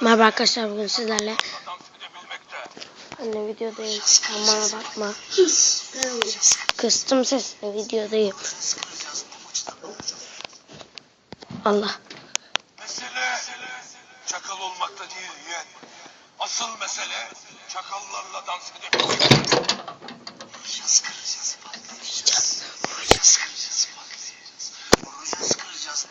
Merhaba arkadaşlar bugün sizlerle Anne videodayım sen bakma Kıstım sesini videodayım Allah Mesele çakal olmakta değil yeğen. Asıl mesele çakallarla dans edebilmek. Vuracağız, kıracağız, patlayacağız. Vuracağız, kıracağız, patlayacağız. Kıracağız.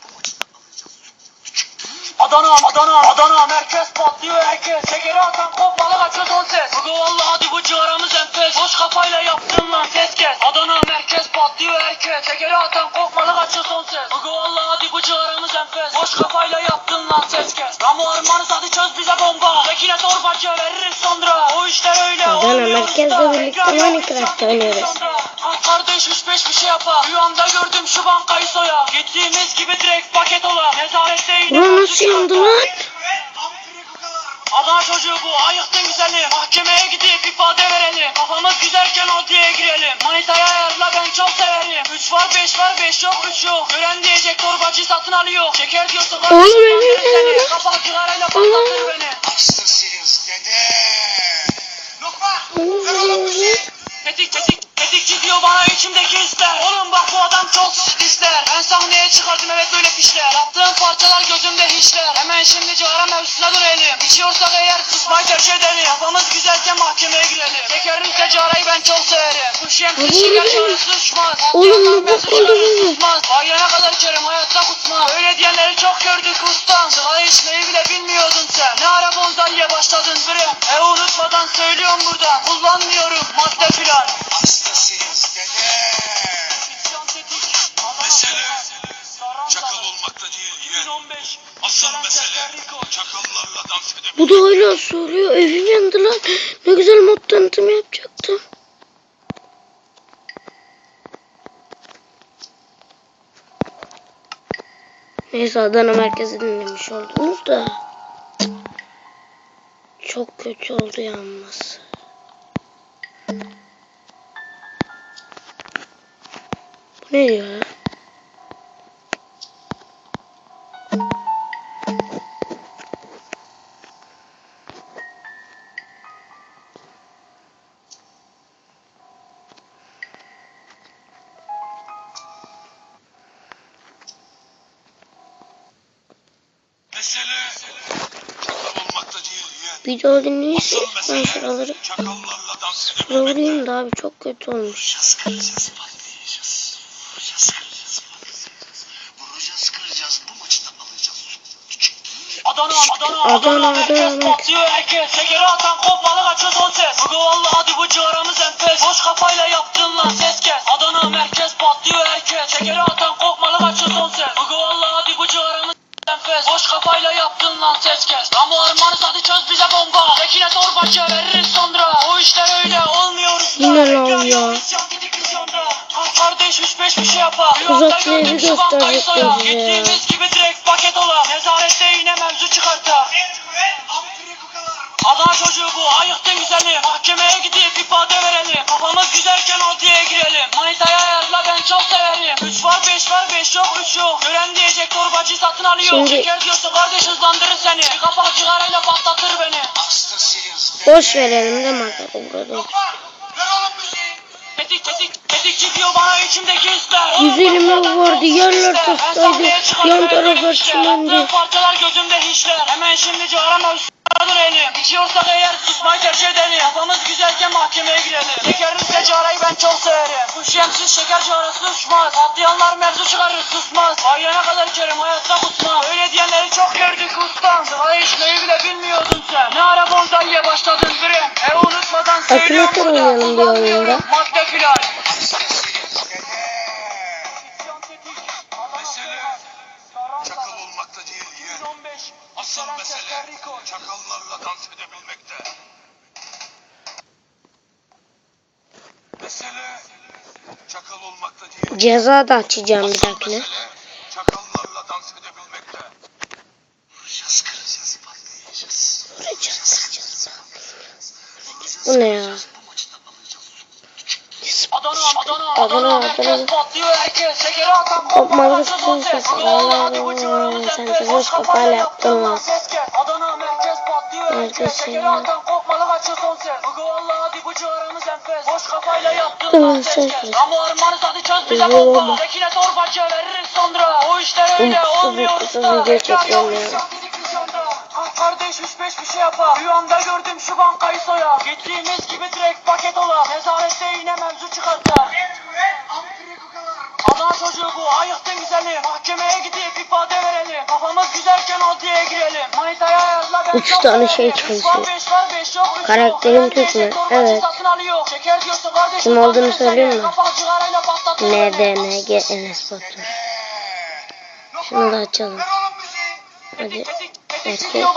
Adana, Adana, Adana merkez patlıyor herkes Şekeri atan kopmalı kaçıyor son ses. Bugü valla hadi bu ciğaramız enfes. Boş kafayla yaptın lan ses kes. Adana merkez patlıyor herkes Şekeri atan kopmalı kaçıyor son ses. Bugü valla hadi bu ciğaramız enfes. Boş kafayla yaptın lan ses kes. Ramo armanız hadi çöz bize bomba. Tekine torbacı veririz sonra. O işler öyle Adana merkezle birlikte Minecraft oynuyoruz. kardeş üç beş bir şey yapar Rüyamda gördüm şu bankayı soya. Gittiğimiz gibi direkt paket ola. Nezarette yine nasıl yandı lan? Adana çocuğu bu ayıktın güzeli. Mahkemeye gidip ifade verelim. Kafamız güzelken adliyeye girelim. Manitaya ayarla ben çok severim. 3 var 5 var 5 yok 3 yok. Gören diyecek torbacı satın alıyor. Şeker diyorsa Oğlum, benim. Kafa cigarayla patlatır beni. Hastasıyız dede. Lokma, ver oğlum bir şey. Tetik tetik tetikçi diyor bana içimdeki hisler Oğlum bak bu adam çok ister Ben sahneye çıkardım evet böyle pişler. Yaptığım parçalar gözümde hiçler Hemen şimdi cigara mevzusuna dönelim İçiyorsak eğer susmayı tercih edelim. Kafamız güzelken mahkemeye girelim. Şekerimse cigarayı ben çok severim. Oğlum, şeker oğlum. çağrısı uçmaz Oğlum, bu mevzu bak oldu bu. susmaz. Ayağına kadar içerim hayatta kusmaz Öyle diyenleri çok gördük ustam. Sigara içmeyi bile bilmiyordun sen. Ne ara bonzaiye başladın bre? E unutmadan söylüyorum buradan Kullanmıyorum madde filan Bu da hala soruyor. Evim yandı lan. Ne güzel mod tanıtımı yapacaktım. Neyse Adana merkezi dinlemiş oldunuz da. Çok kötü oldu yanması. Bu ne ya? Video dinleyiş Asıl ben şuraları Sıfıra vurayım da abi çok kötü olmuş. Bu. Adana, Adana, Adana, Adana. patlıyor herkes. Şekeri atan kopmalı kaçıyor son ses Bugü valla hadi bu ciğaramız enfes. Boş kafayla yaptın lan ses kes. Adana merkez patlıyor herkes. Şekeri atan kopmalı kaçıyor son ses Bugü valla hadi bu ciğaramız enfes Boş kafayla yaptın lan ses kes Ramo armanız hadi çöz bize bomba. Tekine torbacı veririz sonra. O işler öyle olmuyor usta Yine lan ya. kardeş üç beş bir şey yapar. Bize ya. Gittiğimiz gibi direkt paket ola. Nezarette yine mevzu çıkartar Adana çocuğu bu ayıktın güzeli. Mahkemeye gidip ifade verelim. Kafamız güzelken adliyeye girelim. Manitaya ayarla ben çok severim. 3 var 5 var 5 yok 3 yok. Gören diyecek torbacı satın alıyor. Şimdi- Şeker diyorsa kardeş hızlandırır seni. Bir kapak cigarayla patlatır beni. Boş verelim de markada burada. Tetik tetik tetikçi diyor bana içimdeki hisler Oğlum Güzelim bak bu ev adam vardı, çok yerler çıkarım, yan ben taraf böyle işler. açılmandı. Yaptığım parçalar gözümde hiçler. Hemen şimdi cigara mevzusuna dönelim İçiyorsak eğer susmayı tercih edelim Kafamız güzelken mahkemeye girelim. Şekerimse cigarayı ben çok severim. Kuş yemsiz şeker cigarası uçmaz Patlayanlar mevzu çıkarır susmaz. Ayağına kadar içerim hayatta kusmaz. Öyle diyenleri çok gördük ustam. Sigara içmeyi bile bilmiyordun sen. Ne ara bonzaiye başladın bre? E unutmadan söylüyorum Akıllı burada. oynayalım bir oyunda. madde filan Asıl mesele çakallarla dans edebilmekte. Mesele çakal olmakta değil. Ceza da açacağım bir mesele çakallarla dans edebilmekte. Vuracağız, kıracağız, patlayacağız. Bu ne ya? Bu maçı da alacağız. Adana, Adana, Adana, Adana, Adana. merkez patlıyor herkes. Şekeri atan Kopmalı son ses. Allah'ım sen Boş kafayla yaptın lan. Adana merkez sesi Şekeri ya. atan kopmalı kaçıyor son ses. Bugü valla hadi bu civarımız enfes. Boş kafayla yaptın lan ses. sus. Ama ormanı hadi çöz bize bomba. Tekine torbacı veririz sonra. O işler öyle olmuyor usta. yok kardeş bir şey. Rüyamda gördüm şu bankayı soya. Gittiğimiz yine mevzu çıkarsa. Adana çocuğu bu ayıktın güzeli Mahkemeye gidip ifade verelim Kafamız güzelken adliye girelim Manitaya ayarla ben Üç tane şey çalışıyor. yok. Türk mü? Evet. Kim olduğunu söyleyeyim mi? NDNG Enes Batur. Şunu da açalım. Hadi. Erkek. diyor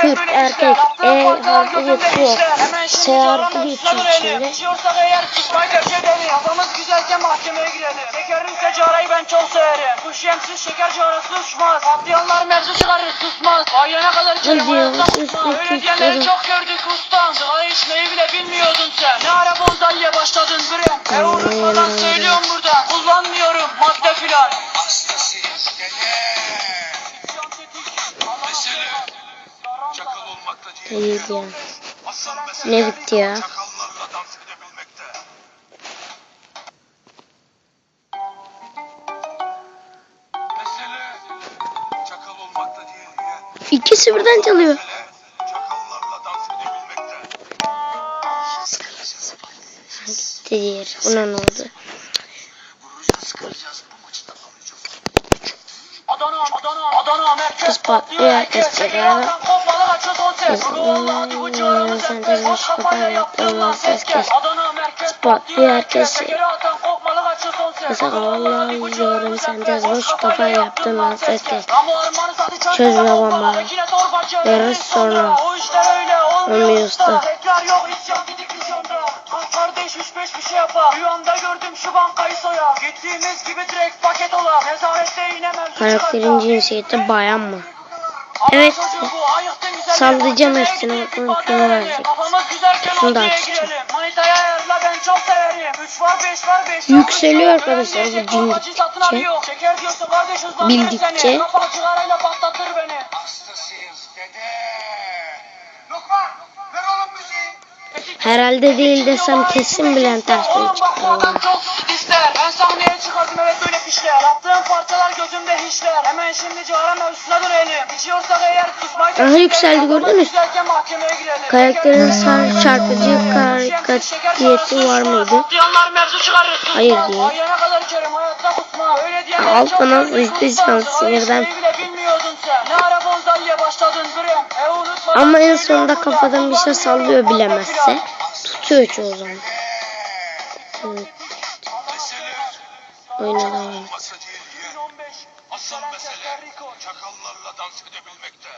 Türk, erkek, E harfi geçiyor. S şimdi harfi canım geçiyor içinde. İçiyorsak eğer tutmayı tercih edelim Kafamız güzelken mahkemeye girelim. Şekerin secarayı ben çok severim. Kuş yemsiz şeker carası uçmaz Patlayanlar mevzu çıkarır susmaz. Bayana kadar ya, hayatta sus, susma sus, Öyle diyenleri çok gördük ustam. Sigara içmeyi bile bilmiyordun sen. Ne ara bonzaiye başladın bre? E unutmadan Hmm. söylüyorum buradan Kullanmıyorum. Madde filan. Hastasıyız dede. İyiydi ya. Ne bitti ya? İkisi birden çalıyor. Gitti diğer. Buna ne oldu? Adana, Adana, Adana merkez patlıyor, herkes Şeker atan kopmalı kaçıyor son ses. Kes. kes. Adana merkez Kız patlıyor, herkes Şeker atan kopmalı kaçıyor son ses. Kes. Çöz ve bomba. veririz sonra. Olmuyor usta. kardeş üç beş bir şey yapar. Rüyamda gördüm şu bankayı soya. Gittiğimiz gibi direkt paket ola. Nezarette yine mevzu Karakterin cinsiyeti bayan mı? Evet. Sallayacağım hepsini, bakalım ifade verecek. verelim. Kafamız güzelken Şunu da açacağım. Yükseliyor arkadaşlar bu satın bildikçe. Herhalde değil desem kesin Bülent Ersoy ister. Ben sahneye çıkardım evet böyle fişler. Yaptığım parçalar gözümde hiçler. Hemen şimdi cigara mevzusuna dönelim. İçiyorsak eğer tutmayı Aha, yükseldi, gördün mü? Karakterin sar- şarkıcı karikatiyeti var mıydı? Hayır diyenleri Al çok bana. Sigara sinirden. E Ama en sonunda kafadan bir şey sallıyor bilemezse. Tutuyor çoğu zaman. Evet, oyuna devam et. Olmakta değil yeğen. 2015. Asıl mesele çakallarla dans edebilmekte.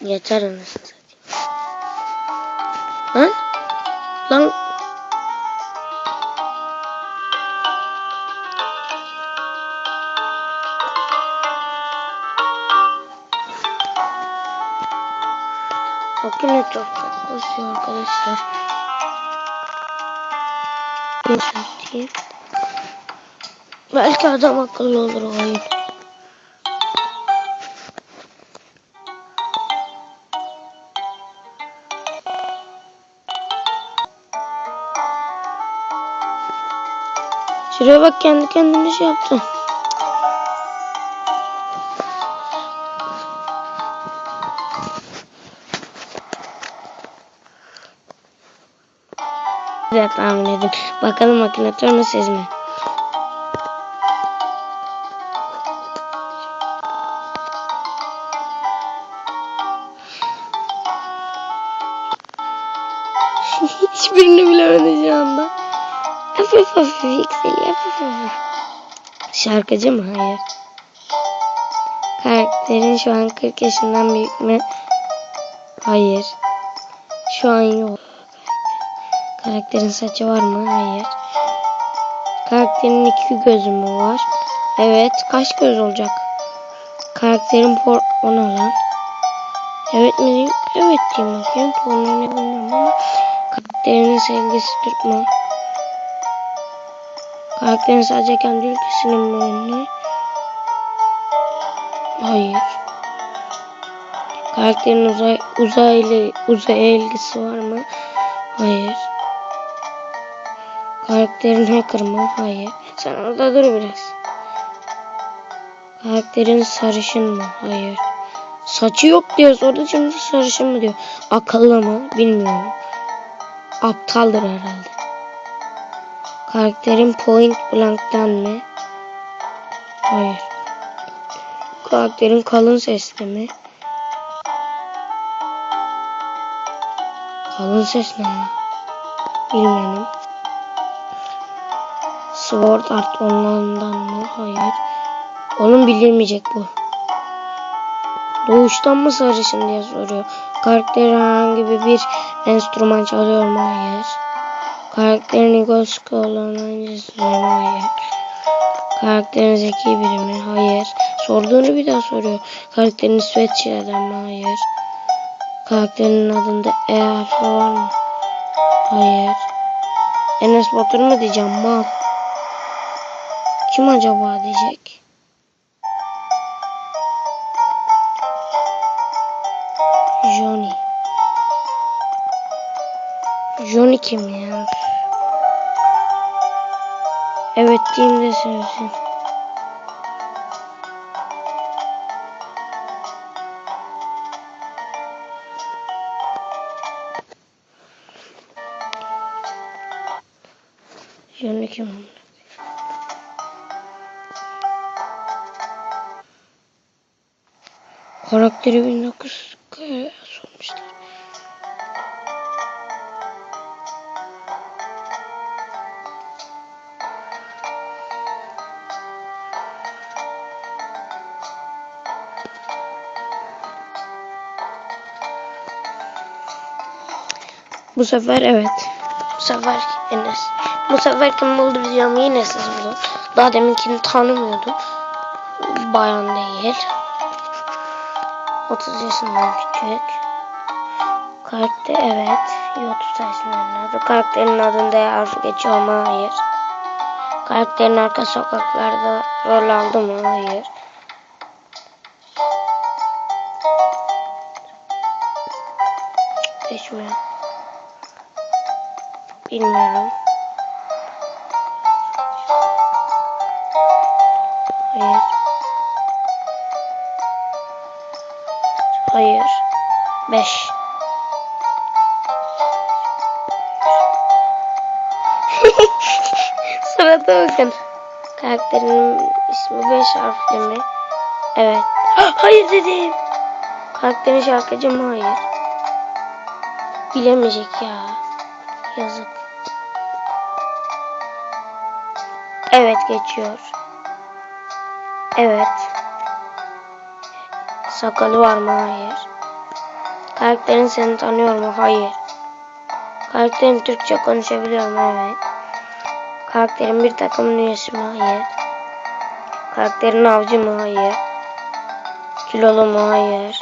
Yeter anasını satayım. Lan? Lan Bakın çok kasıyor arkadaşlar. Söyleyeyim? Belki adam akıllı olur o oyun. Şuraya bak kendi kendine şey yaptı. De tahmin edin. Bakalım makinatör mü siz mi? Hiçbirini bilemedi şu anda. Hafif hafif yükseliyor. Hafif hafif. Şarkıcı mı? Hayır. Karakterin şu an 40 yaşından büyük mü? Hayır. Şu an yok. Karakterin saçı var mı? Hayır. Karakterin iki gözü mü var? Evet. Kaç göz olacak? Karakterin por... O ne lan? Evet mi diyeyim? Evet diyeyim bakayım. Porno ne bilmiyorum ama karakterinin sevgisi Türk mü? Karakterin sadece kendi ülkesinin mi ünlü? Hayır. Karakterin uzay uzaylı uzaya ilgisi var mı? Hayır. Karakterin hacker mı? Hayır. Sen orada dur biraz. Karakterin sarışın mı? Hayır. Saçı yok diyor. Orada şimdi sarışın mı diyor. Akıllı mı? Bilmiyorum. Aptaldır herhalde. Karakterin point blank'tan mı? Hayır. Karakterin kalın sesli mi? Kalın ses ne? Bilmiyorum. Sword Art Online'dan mı? Hayır. Onun bilinmeyecek bu. Doğuştan mı sarışın diye soruyor. Karakter herhangi bir, bir enstrüman çalıyor mu? Hayır. Karakterin göz skollarını öncesi mu? Hayır. Karakterin zeki biri mi? Hayır. Sorduğunu bir daha soruyor. Karakterin sweatshirt'den mi? Hayır. Karakterinin adında E harfi var mı? Hayır. Enes Batur mu diyeceğim mal? Kim acaba diyecek? Johnny. Johnny kim ya? Evet diyeyim de söylesin. Johnny kim? Karakteri 1900 kaya sormuşlar. Bu sefer evet. Bu sefer Enes. Bu sefer kim buldu diyeceğim yine siz bulun. Daha deminkini tanımıyordum. Bayan değil. 30 yaşından küçük. Karakter evet. 30 yaşından adı. Karakterin adında harfi geçiyor mu? Hayır. Karakterin arka sokaklarda rol aldı mı? Hayır. Geçmiyor. Bilmiyorum. Hayır. 5. Sırada bakın. Karakterinin ismi 5 harfli mi? Evet. Hayır dedim. Karakterin şarkıcı mı? Hayır. Bilemeyecek ya. Yazık. Evet geçiyor. Evet. Sakalı var mı? Hayır. Karakterin seni tanıyor mu? Hayır. Karakterin Türkçe konuşabiliyor mu? Evet. Karakterin bir takım üyesi mi? Hayır. Karakterin avcı mı? Hayır. Kilolu mu? Hayır.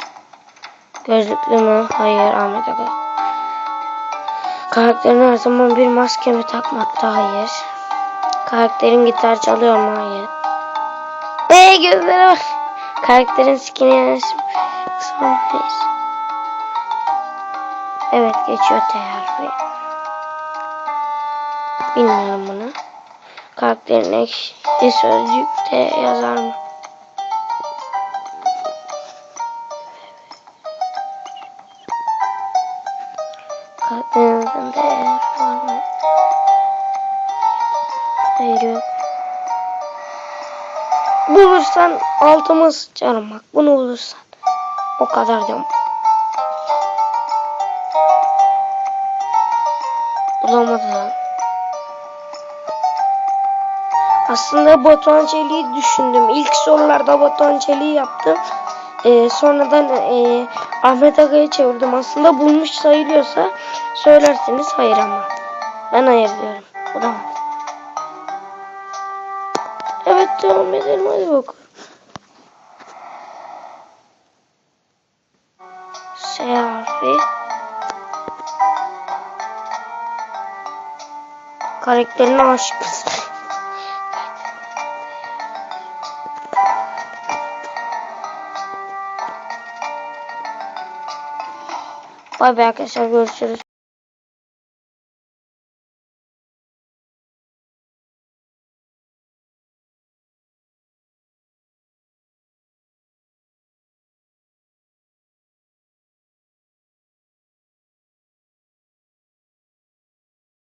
Gözlüklü mü? Hayır. Ahmet Aga. Karakterin her zaman bir maske mi takmakta? Hayır. Karakterin gitar çalıyor mu? Hayır. Eee gözlere bak. Karakterin skin'i yönesi Hayır. Evet geçiyor T harfi. Bilmiyorum bunu. Karakterin ekşi sözcükte yazar mı? Karakterin E harfi var mı? Hayır yok. Bulursan altıma sıçarım bak bunu bulursan. O kadar diyorum. Bulamadım. Aslında Batuhan Çelik'i düşündüm. İlk sorularda Batuhan Çelik'i yaptım. Ee, sonradan e, Ahmet Aga'yı çevirdim. Aslında bulmuş sayılıyorsa söylersiniz hayır ama. Ben hayır diyorum. Bulamadım. Evet devam edelim hadi bak. S harfi. Karakterine aşıkız. Bay bay arkadaşlar görüşürüz.